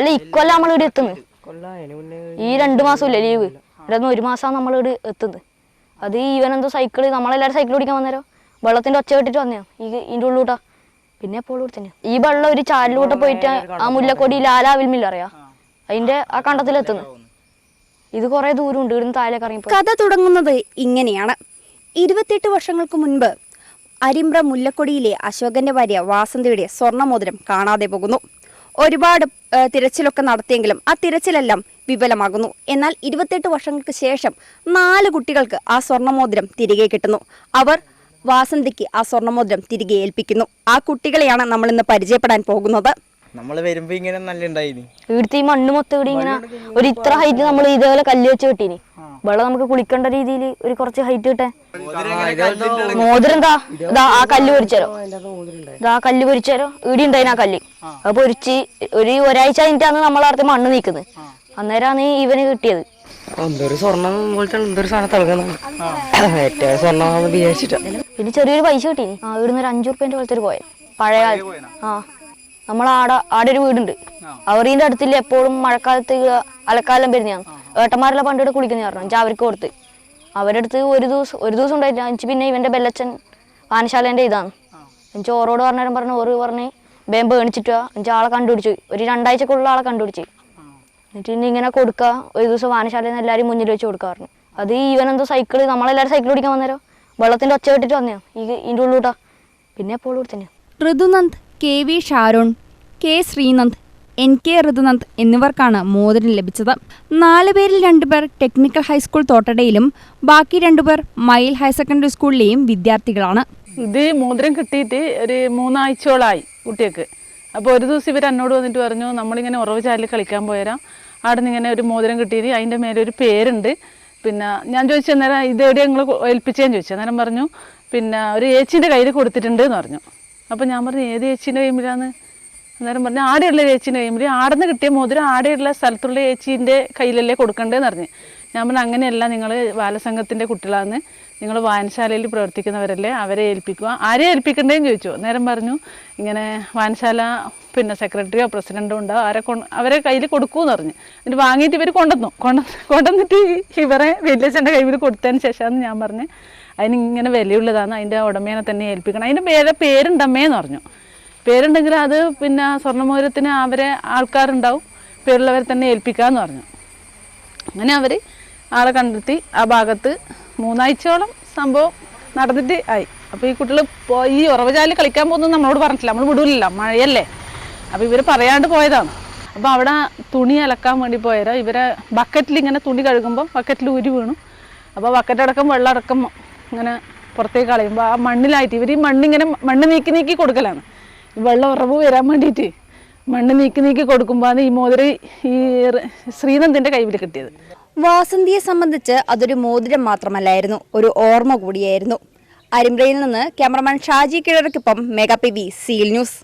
അല്ല ഇക്കൊല്ലം നമ്മൾ ഇവിടെ എത്തുന്നത് ഈ രണ്ട് മാസമില്ലേ ലീവ്? ഇവിടെ ഒരു മാസമാണ് നമ്മൾ ഇവിടെ എത്തുന്നത്. അത് ഈവൻ എന്തോ സൈക്കിൾ നമ്മളെല്ലാവരും സൈക്കിൾ ഓടിക്കാൻ വന്നേരോ? വെള്ളത്തിന്റെ ഒച്ച കെട്ടിട്ട് വന്നോ? ഈ ഇതിന്റെ ഉള്ളൂട്ടാ പിന്നെ എപ്പോൾ ഇവിടെ ഈ വെള്ളം ഒരു ചാലിലൂടെ പോയിട്ട് ആ മുല്ലക്കൊടി ലാലാവിൽമില്ല അറിയാ? അതിന്റെ ആ കണ്ടത്തിലെത്തുന്നു ഇത് കുറെ ദൂരം ഉണ്ട് ഇവിടുന്ന് താഴേക്ക് ഇറങ്ങി കഥ തുടങ്ങുന്നത് ഇങ്ങനെയാണ്. ഇരുപത്തിയെട്ട് വർഷങ്ങൾക്ക് മുൻപ് അരിമ്പ്ര മുല്ലക്കൊടിയിലെ അശോകന്റെ ഭാര്യ വാസന്തിയുടെ സ്വർണമോതിരം കാണാതെ പോകുന്നു. ഒരുപാട് തിരച്ചിലൊക്കെ നടത്തിയെങ്കിലും ആ തിരച്ചിലെല്ലാം വിഫലമാകുന്നു. എന്നാൽ ഇരുപത്തെട്ട് വർഷങ്ങൾക്ക് ശേഷം നാല് കുട്ടികൾക്ക് ആ സ്വർണമോതിരം തിരികെ കിട്ടുന്നു. അവർ വാസന്തിക്ക് ആ സ്വർണമോതിരം തിരികെ ഏൽപ്പിക്കുന്നു. ആ കുട്ടികളെയാണ് നമ്മൾ ഇന്ന് പരിചയപ്പെടാൻ പോകുന്നത്. നമ്മൾ വരുമ്പോ ഇങ്ങനെ നല്ല ഇവിടുത്തെ ഈ മണ്ണ് മൊത്തം ഇവിടെ ഇങ്ങനെ ഒരു ഇത്ര ഹൈറ്റ് നമ്മൾ ഇതേപോലെ കല്ല് വെച്ച് കെട്ടീനി. വെള്ളം നമുക്ക് കുളിക്കേണ്ട രീതിയിൽ ഒരു കുറച്ച് ഹൈറ്റ് കിട്ടെ മോതിരം എന്താ? ഇതാ ആ കല്ല് പൊരിച്ചാലോ ഇതാ ആ കല്ല് പൊരിച്ചാലോ ഇടി ഉണ്ടായിന് ആ കല്ല്. അത് പൊരിച്ച് ഒരു ഒരാഴ്ച കഴിഞ്ഞിട്ടാണ് നമ്മൾ അടുത്ത് മണ്ണ് നീക്കുന്നത് അന്നേരമാണ് ഇവന് കിട്ടിയത്. എന്തൊരു സ്വർണം പോലത്തെ എന്തൊരു സാധനം തിളങ്ങുന്നു ഏറ്റവും സ്വർണം വിചാരിച്ചിട്ടാ. പിന്നെ ചെറിയൊരു പൈസ കിട്ടി ആ ഇവിടുന്ന് ഒരു അഞ്ചു റുപ്യന്റെ പോലത്തെ ഒരു പോയത് പഴയ കാലത്ത് ആ. നമ്മൾ ആടെ ആടെ ഒരു വീടുണ്ട്. അവരീന്റെ അടുത്തില്ല എപ്പോഴും മഴക്കാലത്ത് അലക്കാലം വരുന്നതാണ് ഏട്ടന്മാരെല്ലാം പണ്ട് ഇവിടെ കുളിക്കുന്ന പറഞ്ഞു. എന്നുവെച്ചാൽ അവർക്ക് കൊടുത്ത്. അവരുടെ അടുത്ത് ഒരു ദിവസം ഒരു ദിവസം ഉണ്ടായിട്ടില്ല. എനിക്ക് പിന്നെ ഇവന്റെ ബെല്ലച്ചൻ വാനശാലേന്റെ ഇതാണ്. എനിക്ക് ഓരോട് പറഞ്ഞാലും പറഞ്ഞു ഓറ് പറഞ്ഞ് വേം. പേണിച്ചിട്ട് എനിക്ക് ആളെ കണ്ടുപിടിച്ചു. ഒരു രണ്ടാഴ്ചക്കുള്ള ആളെ കണ്ടുപിടിച്ചു. എന്നിട്ട് ഇനി ഇങ്ങനെ കൊടുക്കുക ഒരു ദിവസം വാനശാലയിൽ നിന്ന് എല്ലാവരും മുന്നിൽ വെച്ച് കൊടുക്കുക പറഞ്ഞു. അത് ഇവനെന്തോ സൈക്കിൾ നമ്മളെല്ലാവരും സൈക്കിൾ ഓടിക്കാൻ വന്നേരോ? വെള്ളത്തിന്റെ ഒച്ച വിട്ടിട്ട് വന്നോ ഈ ഇതിന്റെ ഉള്ളൂട്ടാ പിന്നെ എപ്പോഴും ഇവിടെ തന്നെയാണ് Rithunand K V Sharon K Sreenand N K Rithunand എന്നിവർക്കാണ് മോതിരം ലഭിച്ചത്. നാല് പേരിൽ രണ്ടുപേർ ടെക്നിക്കൽ ഹൈസ്കൂൾ തോട്ടടയിലും ബാക്കി രണ്ടുപേർ മയിൽ ഹയർ സെക്കൻഡറി സ്കൂളിലെയും വിദ്യാർത്ഥികളാണ്. ഇത് മോതിരം കിട്ടിയിട്ട് ഒരു മൂന്നാഴ്ചയോളായി കുട്ടിയൊക്കെ അപ്പോൾ ഒരു ദിവസം ഇവർ എന്നോട് വന്നിട്ട് പറഞ്ഞു നമ്മളിങ്ങനെ ഉറവ് ചാലിൽ കളിക്കാൻ പോയരാം അവിടെ നിന്ന് ഇങ്ങനെ ഒരു മോതിരം കിട്ടിയിട്ട് അതിന്റെ മേലെ ഒരു പേരുണ്ട്. പിന്നെ ഞാൻ ചോദിച്ചു അന്നേരം ഇത് എവിടെ ഏൽപ്പിച്ചേന്ന് ചോദിച്ചു. അന്നേരം പറഞ്ഞു പിന്നെ ഒരു ഏച്ചീന്റെ കയ്യിൽ കൊടുത്തിട്ടുണ്ട് എന്ന് പറഞ്ഞു. അപ്പോൾ ഞാൻ പറഞ്ഞു ഏത് ഏച്ചീന്റെ കൈമിലാന്ന് അന്നേരം പറഞ്ഞു ആടെയുള്ള ചേച്ചീന്റെ കഴിയുമ്പോൾ ആടെന്ന് കിട്ടിയ മോതിരം ആടെയുള്ള സ്ഥലത്തുള്ള ചേച്ചീന്റെ കയ്യിലല്ലേ കൊടുക്കണ്ടേന്ന് പറഞ്ഞു ഞാൻ പറഞ്ഞു അങ്ങനെയല്ല നിങ്ങൾ ബാലസംഘത്തിന്റെ കുട്ടികളാന്ന്. നിങ്ങൾ വായനശാലയിൽ പ്രവർത്തിക്കുന്നവരല്ലേ അവരെ ഏൽപ്പിക്കുക. ആരെ ഏൽപ്പിക്കണ്ടേന്ന് ചോദിച്ചു. നേരം പറഞ്ഞു ഇങ്ങനെ വായനശാല പിന്നെ സെക്രട്ടറിയോ പ്രസിഡന്റോ ഉണ്ടോ ആരെ കൊണ്ട് അവരെ കയ്യിൽ കൊടുക്കൂന്ന് പറഞ്ഞു. എന്നിട്ട് വാങ്ങിയിട്ട് ഇവർ കൊണ്ടുവന്നു. കൊണ്ടു കൊണ്ടുവന്നിട്ട് ഇവരെ വലിയച്ഛന്റെ കയ്യിൽ കൊടുത്തതിന് ശേഷമാണ് ഞാൻ പറഞ്ഞു അതിന് ഇങ്ങനെ വിലയുള്ളതാണ് അതിന്റെ ഉടമേനെ തന്നെ ഏൽപ്പിക്കണം. അതിന്റെ പേരെ പേരുണ്ടമ്മേന്ന് പറഞ്ഞു. പേരുണ്ടെങ്കിൽ അത് പിന്നെ സ്വർണമോരത്തിന് അവരെ ആൾക്കാരുണ്ടാവും. പേരുള്ളവരെ തന്നെ ഏൽപ്പിക്കാമെന്ന് പറഞ്ഞു. അങ്ങനെ അവർ ആളെ കണ്ടെത്തി. ആ ഭാഗത്ത് മൂന്നാഴ്ചയോളം സംഭവം നടന്നിട്ട് ആയി. അപ്പോൾ ഈ കുട്ടികൾ ഈ ഉറവചാലിൽ കളിക്കാൻ പോകുന്നത് നമ്മളോട് പറഞ്ഞിട്ടില്ല. നമ്മൾ വിടൂലല്ലോ. മഴയല്ലേ. അപ്പോൾ ഇവർ പറയാണ്ട് പോയതാണ്. അപ്പോൾ അവിടെ തുണി അലക്കാൻ വേണ്ടി പോയരോ ഇവരെ ബക്കറ്റിൽ ഇങ്ങനെ തുണി കഴുകുമ്പോൾ ബക്കറ്റിൽ ഊരി വീണു. അപ്പോൾ ബക്കറ്റടക്കം വെള്ളം അടക്കം ഇങ്ങനെ പുറത്തേക്ക് കളയുമ്പോൾ ആ മണ്ണിലായിട്ട് ഇവർ ഈ മണ്ണിങ്ങനെ മണ്ണ് നീക്കി നീക്കി കൊടുക്കലാണ്. വെള്ളം ഉറവ് വരാൻ വേണ്ടിയിട്ട് മണ്ണ് നീക്കി നീക്കി കൊടുക്കുമ്പോൾ ഈ മോതിരം ഈ ശ്രീനന്ദിന്റെ കൈവിൽ കിട്ടിയത്. വാസന്തിയെ സംബന്ധിച്ച് അതൊരു മോതിരം മാത്രമല്ലായിരുന്നു ഒരു ഓർമ്മ കൂടിയായിരുന്നു. അരിമ്പ്രയിൽ നിന്ന് ക്യാമറമാൻ ഷാജി കിഴറയ്ക്കൊപ്പം mega P V seal news.